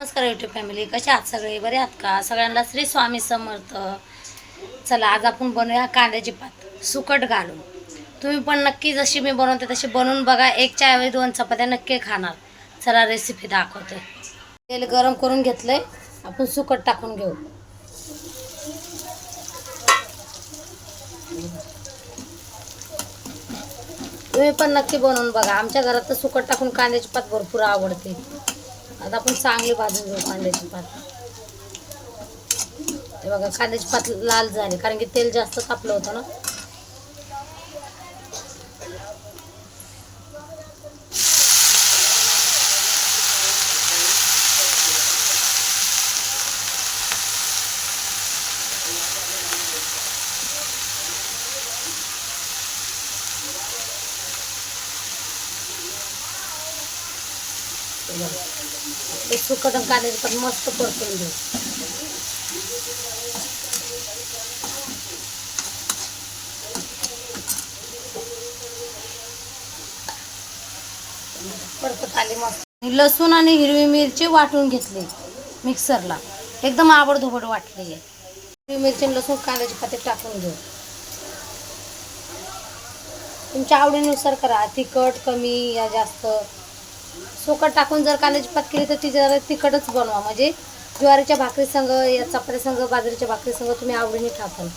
नमस्कार YouTube family कशा आहात सगळे? बरे आहात का? सगळ्यांना श्री स्वामी समर्थ. चला आज आपण बनवूया कांद्याची पात. सुकट घालून. तुम्ही पण नक्की जशी मी बनवते तशी बनवून बघा. एकच्या ऐवजी दोन चपात्या नक्की खाणार. चला रेसिपी दाखवते. तेल गरम करून घेतलंय. आपण सुकट टाकून घेऊ. तुम्ही पण नक्की बनवून बघा. आमच्या घरात तर सुकट टाकून कांद्याची पात भरपूर आवडते. आता आपण चांगली भाजून घेऊ कांद्याची पात ते बघा कांद्याची पात लाल झाली कारण की तेल जास्त तापलं होतं ना Thank you. ते सुकट आणि कांद्याची मस्त परतून घेऊ. परतत आली मस्त. लसूण आणि हिरवी मिरची वाटून घेतली मिक्सरला. एकदम आवडधुबड वाटली. आहे हिरवी मिरची आणि लसूण कांद्याची पाते टाकून घेऊ. तुमच्या आवडीनुसार करा. तिखट कमी या जास्त. सुकट टाकून जर कांद्याची पात केली तर ती जरा तिखटच बनवा. म्हणजे ज्वारीच्या भाकरी संघ या चपात्या संग बाजरीच्या भाकरी संघ तुम्ही आवडीने खाताल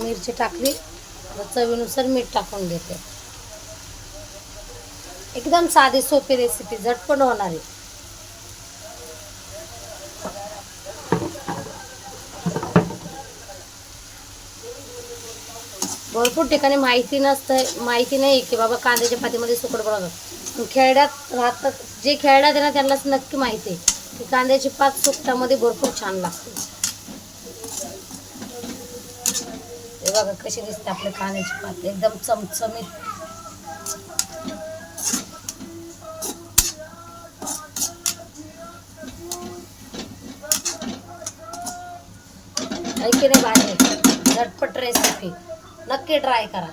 मिरची टाकली. चवीनुसार मीठ टाकून घेते. एकदम साधी सोपी रेसिपी झटपट होणारी. भरपूर ठिकाणी माहिती नसतं माहिती नाही की बाबा कांद्याच्या पातीमध्ये सुकड बनवतात पण खेड्यात राहतात जे खेळण्यात आहे ना त्यांनाच नक्की माहिती आहे की कांद्याची पात सुकटामध्ये भरपूर छान लागते. हे बघा कशी दिसते आपल्या कांद्याची पात एकदम चमचमीत. आहे नाही भाजी झटपट रेसिपी नक्की ट्राय करा.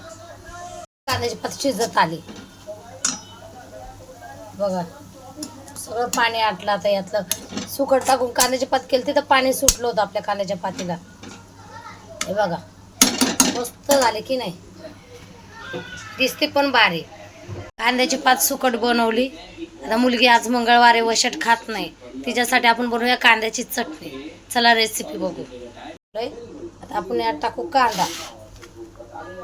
कांद्याची पात शिजत आली. बघा सगळं पाणी आटलं आता यातलं सुकट टाकून कांद्याची पात केली तिथं पाणी सुटलं होतं आपल्या कांद्याच्या पातीला. हे बघा मस्त झाले की नाही? दिसते पण भारी कांद्याची पात सुकट बनवली. आता मुलगी आज मंगळवारी वशट खात नाही. तिच्यासाठी आपण बनवूया कांद्याची चटणी. चला रेसिपी बघू. लय, आता आपण यात टाकू कांदा.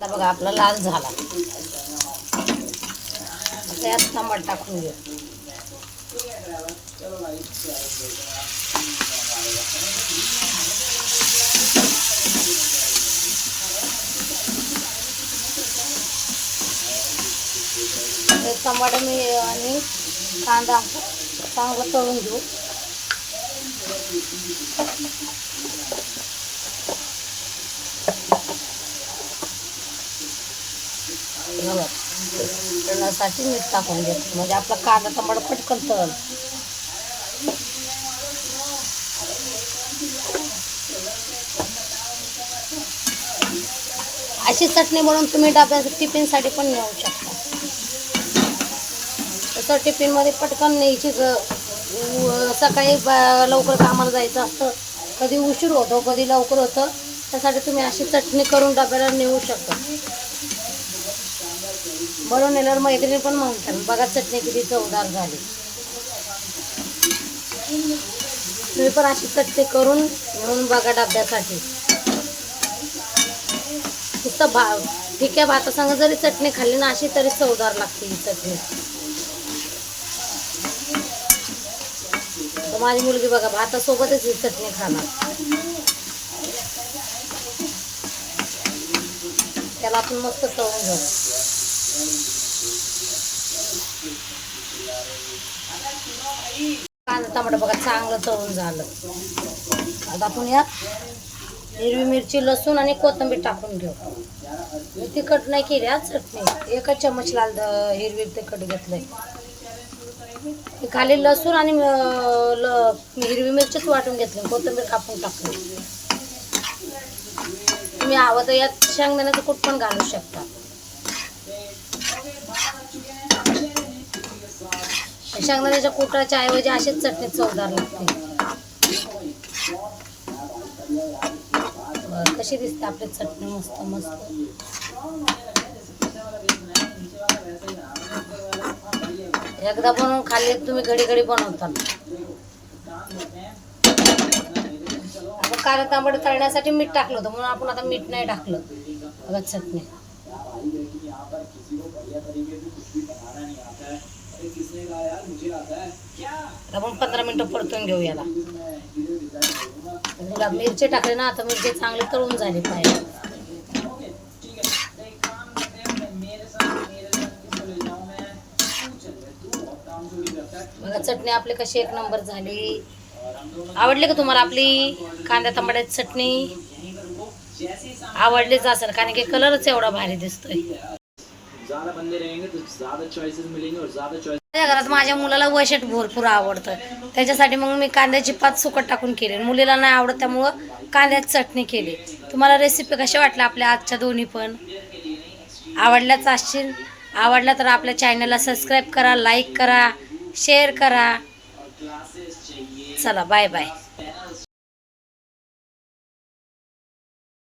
आता बघा आपला लाल झाला. त्यात टमाट टाकून घेऊ. ते मी आणि कांदा चांगला तळून घेऊ बघा. तळण्यासाठी मीठ टाकून घेतो म्हणजे आपला कांदा टमाटर पटकन तळ अशी चटणी बनवून तुम्ही डब्या टिफिनसाठी पण नेऊ शकता. तसं टिफिनमध्ये पटकन न्यायची ग सकाळी लवकर कामाला जायचं असतं. कधी उशीर होतो कधी लवकर होतं. त्यासाठी तुम्ही अशी चटणी करून डब्याला नेऊ शकता. बनवून नेल्यावर मैत्रिणी पण म्हणतात बघा चटणी किती चवदार झाली. तुम्ही पण अशी चटणी करून घेऊन बघा डब्यासाठी. नुसतं भा ठीक आहे भाता भातासंग जरी चटणी खाल्ली ना अशी तरी चवदार लागते ही चटणी. तर माझी मुलगी बघा भातासोबतच ही चटणी खाणार. त्याला आपण मस्त तळून घेऊ. कांदा टमाटर बघा चांगलं तळून झालं. आता आपण यात हिरवी मिरची लसूण आणि कोथिंबीर टाकून घेऊ. मी तिखट नाही केली आज चटणी. एका चमच लाल द- हिरवी तिखट घेतलंय. खाली लसूण आणि ल- हिरवी मिरचीच वाटून घेतली. कोथिंबीर कापून टाकली. तुम्ही आवाज तर यात शेंगदाण्याचं कूट पण घालू शकता. शेंगदाण्याच्या कुटाच्या ऐवजी अशीच चटणी चवदार लागते. कशी दिसते आपली चटणी मस्त मस्त? एकदा बनवून खाल्ली तुम्ही घडी घडी बनवता. आपण कांदा तांबड तळण्यासाठी मीठ टाकलं होतं म्हणून आपण आता मीठ नाही टाकलं. बघा चटणी. आपण पंधरा मिनिटं परतून घेऊ याला तुला मिरची टाकली ना आता मिरची चांगली तळून झाली पाहिजे. बघा चटणी आपली कशी एक नंबर झाली. आवडली का तुम्हाला आपली कांदा टमाट्याची चटणी? आवडलीच असेल कारण की कलरच एवढा भारी दिसतोय. ज्यादा बंदे रहेंगे तो ज्यादा चॉइसेस मिलेंगे और ज्यादा चॉइस माझ्या घरात माझ्या मुलाला वशेट भरपूर आवडतं. त्याच्यासाठी मग मी कांद्याची पात सुकट टाकून केली. मुलीला नाही आवडत त्यामुळं कांद्याची चटणी केली. तुम्हाला रेसिपी कशा वाटल्या आपल्या आजच्या दोन्ही पण? आवडल्याच असतील आवडला तर आपल्या चॅनलला सबस्क्राईब करा लाईक करा शेअर करा. चला बाय बाय